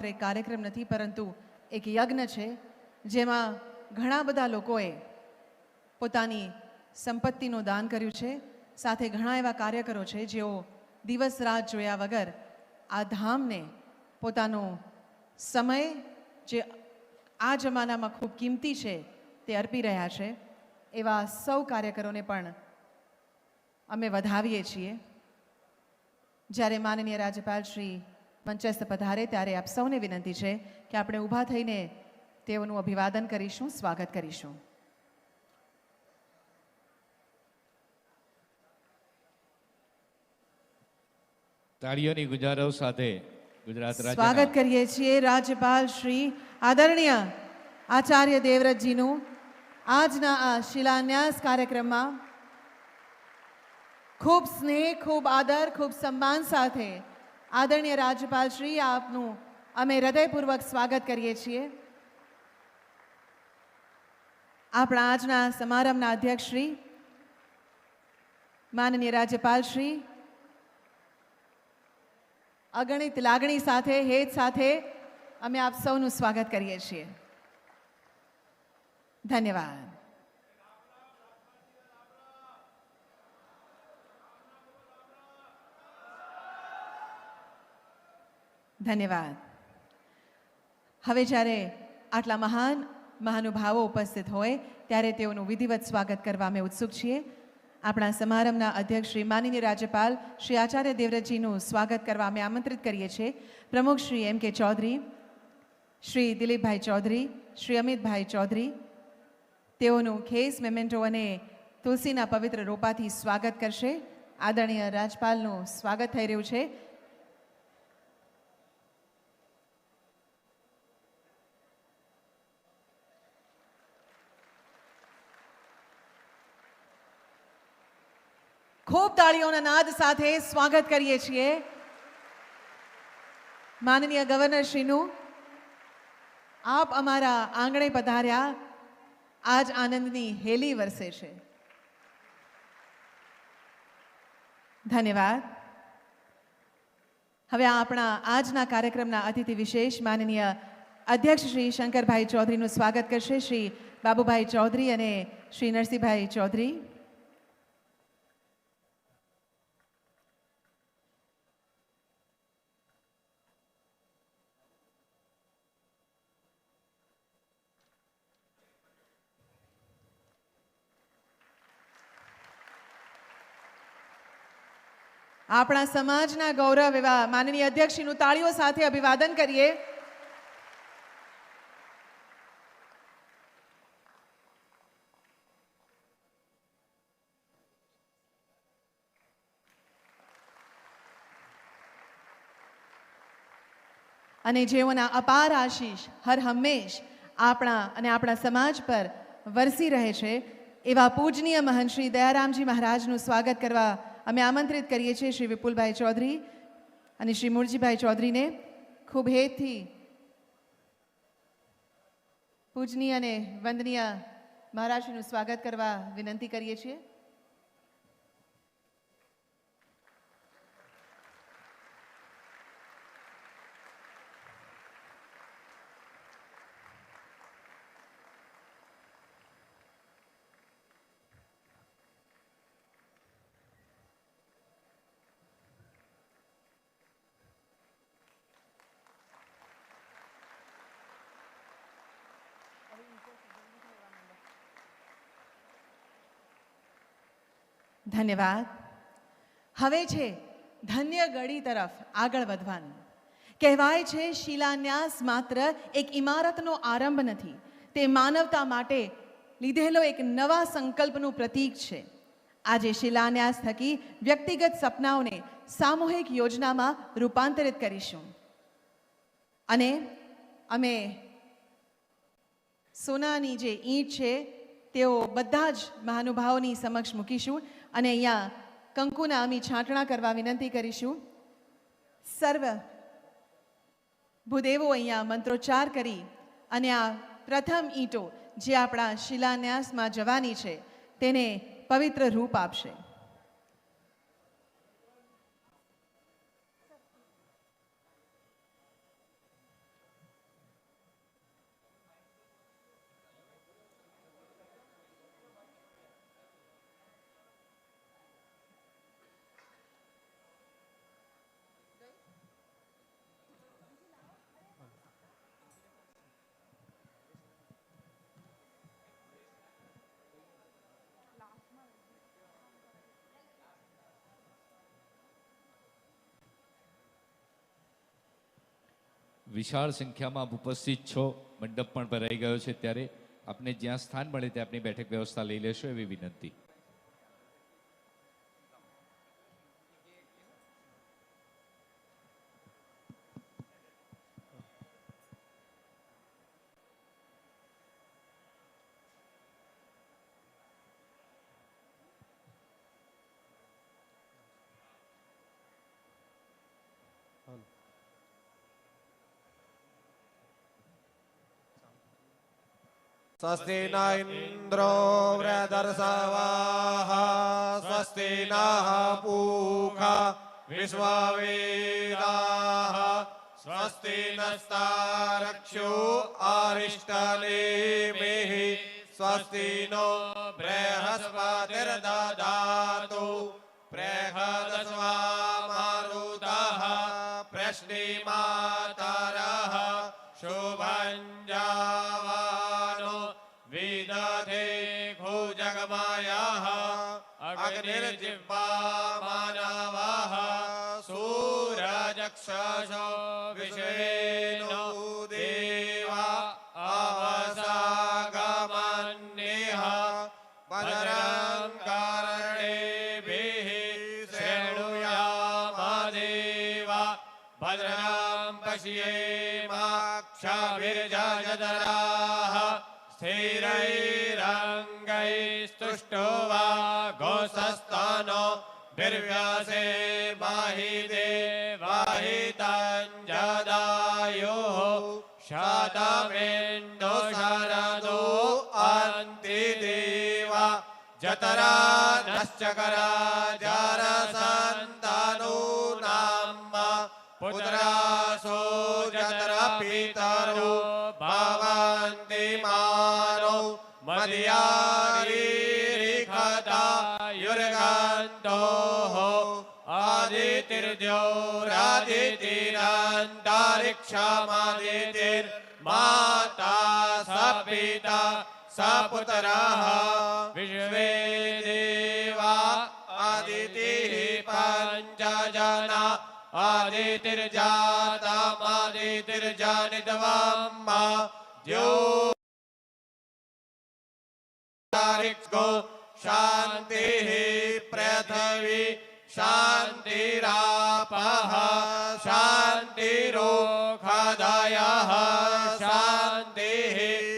માત્ર કાર્યક્રમ નથી, પરંતુ એક યજ્ઞ છે, જેમાં ઘણા બધા લોકોએ પોતાની સંપત્તિનું દાન કર્યું છે. સાથે ઘણા એવા કાર્યકરો છે, જેઓ દિવસ રાત જોયા વગર આ ધામને પોતાનો સમય જે આ જમાનામાં ખૂબ કિંમતી છે, તે અર્પી રહ્યા છે. એવા સૌ કાર્યકરોને પણ અમે વધાવીએ છીએ. જ્યારે માનનીય રાજ્યપાલ શ્રી મંચસ્થ પધારે ત્યારે આપ સૌને વિનંતી છે કે આપણે ઊભા થઈને તેઓનું અભિવાદન કરીશું સ્વાગત કરીશું. તાળીઓની ગુજારવ સાથે ગુજરાત સ્વાગત કરીએ છીએ રાજ્યપાલ શ્રી આદરણીય આચાર્ય દેવવ્રતજીનું. આજના આ શિલાન્યાસ કાર્યક્રમમાં ખૂબ સ્નેહ ખૂબ આદર ખૂબ સન્માન સાથે આદરણીય રાજ્યપાલ શ્રી આપનું અમે હૃદયપૂર્વક સ્વાગત કરીએ છીએ. આપણા આજના સમારંભના અધ્યક્ષ શ્રી માનનીય રાજ્યપાલ શ્રી અગણિત લાગણી સાથે, હેત સાથે અમે આપ સૌનું સ્વાગત કરીએ છીએ. ધન્યવાદ. ધન્યવાદ. હવે જ્યારે આટલા મહાન મહાનુભાવો ઉપસ્થિત હોય, ત્યારે તેઓનું વિધિવત સ્વાગત કરવા અમે ઉત્સુક છીએ. આપણા સમારંભના અધ્યક્ષ શ્રી માનનીય રાજ્યપાલ શ્રી આચાર્ય દેવવ્રતજીનું સ્વાગત કરવા અમે આમંત્રિત કરીએ છીએ. પ્રમુખ શ્રી એમ કે ચૌધરી, શ્રી દિલીપભાઈ ચૌધરી, શ્રી અમિતભાઈ ચૌધરી, તેઓનું ખેસ, મેમેન્ટો અને તુલસીના પવિત્ર રોપાથી સ્વાગત કરશે. આદરણીય રાજપાલનું સ્વાગત થઈ રહ્યું છે. ખૂબ તાળીઓના નાદ સાથે સ્વાગત કરીએ છીએ. માનનીય ગવર્નર શ્રીનું, આપ અમારા આંગણે પધાર્યા. આજ આનંદની હેલી વરસે છે. ધન્યવાદ. હવે આપણા આજના કાર્યક્રમના અતિથિ વિશેષ માનનીય અધ્યક્ષ શ્રી શંકરભાઈ ચૌધરીનું સ્વાગત કરશે. શ્રી બાબુભાઈ ચૌધરી અને શ્રી નરસિંહભાઈ ચૌધરી. આપણા સમાજના ગૌરવ એવા માનનીય અધ્યક્ષીનું તાળીઓ સાથે અભિવાદન કરીએ. અને જેઓના અપાર આશીષ હર હંમેશ આપણા અને આપણા સમાજ પર વરસી રહે છે, એવા પૂજનીય મહંત શ્રી દયારામજી મહારાજનું સ્વાગત કરવા અમે આમંત્રિત કરીએ છીએ શ્રી વિપુલભાઈ ચૌધરી અને શ્રી મુરજીભાઈ ચૌધરીને ખૂબ હેતથી પૂજનીય અને વંદનીય મહારાજનું સ્વાગત કરવા વિનંતી કરીએ છીએ. ધન્યવાદ. હવે છે, ધન્ય ગળી તરફ આગળ વધવાનું. કહેવાય છે, શિલાન્યાસ માત્ર એક ઇમારતનો આરંભ નથી, તે માનવતા માટે લીધેલો એક નવા સંકલ્પનું પ્રતીક છે. આજે શિલાન્યાસ થકી વ્યક્તિગત સપનાઓને સામૂહિક યોજનામાં રૂપાંતરિત કરીશું. અને અમે સોનાની જે ઈંટ છે, તેઓ બધા જ મહાનુભાવોની સમક્ષ મૂકીશું. અને અહીંયા કંકુના અમી છાંટણા કરવા વિનંતી કરીશું. સર્વ ભૂદેવો અહીંયા મંત્રોચ્ચાર કરી અને આ પ્રથમ ઈંટો જે આપણા શિલાન્યાસમાં જવાની છે, તેને પવિત્ર રૂપ આપશે. વિશાળ સંખ્યામાં આપ ઉપસ્થિત છો. મંડપ પણ ભરાઈ ગયો છે. ત્યારે આપને જ્યાં સ્થાન મળે ત્યાં આપની બેઠક વ્યવસ્થા લઈ લેશો એવી વિનંતી. स्वस्ति न इन्द्रो वृदर्शवाः स्वस्ति नः पूषा विश्ववेदाः स्वस्ति नस्तारक्षो अरिष्टनेमिः स्वस्ति नो अग्निर्जिह्वा मानवाः सूरजक्षसो विश्वेनो देवा अवसागमन्येह भद्रं कर्णेभिः शृणुयामदेवा भद्रं पश्येमाक्षाभिर्जजदराः स्थिरैरङ्गैस्तुष्टो घोषस्तनो भिर्व्यासे माहि देवाहितञ्जदायुः शतमेन्दो शरदो अन्ति देवा जतरा नश्चकरा जरसन्तानो नाम पुत्रासो जतरा पितरो भवन्ति मानो मदयारीरिखता आदितिर्द्योरादितिरन्तरिक्षमादितिर्माता स पिता स पुत्रः विश्वे देवा आदितिः पञ्चजना आदितिर्जातमादितिर्जनितवाम्मा द्यो तारिक्को शान्तिः पृथिवी शान्तिरापः शान्तिरोखादायः शान्तिः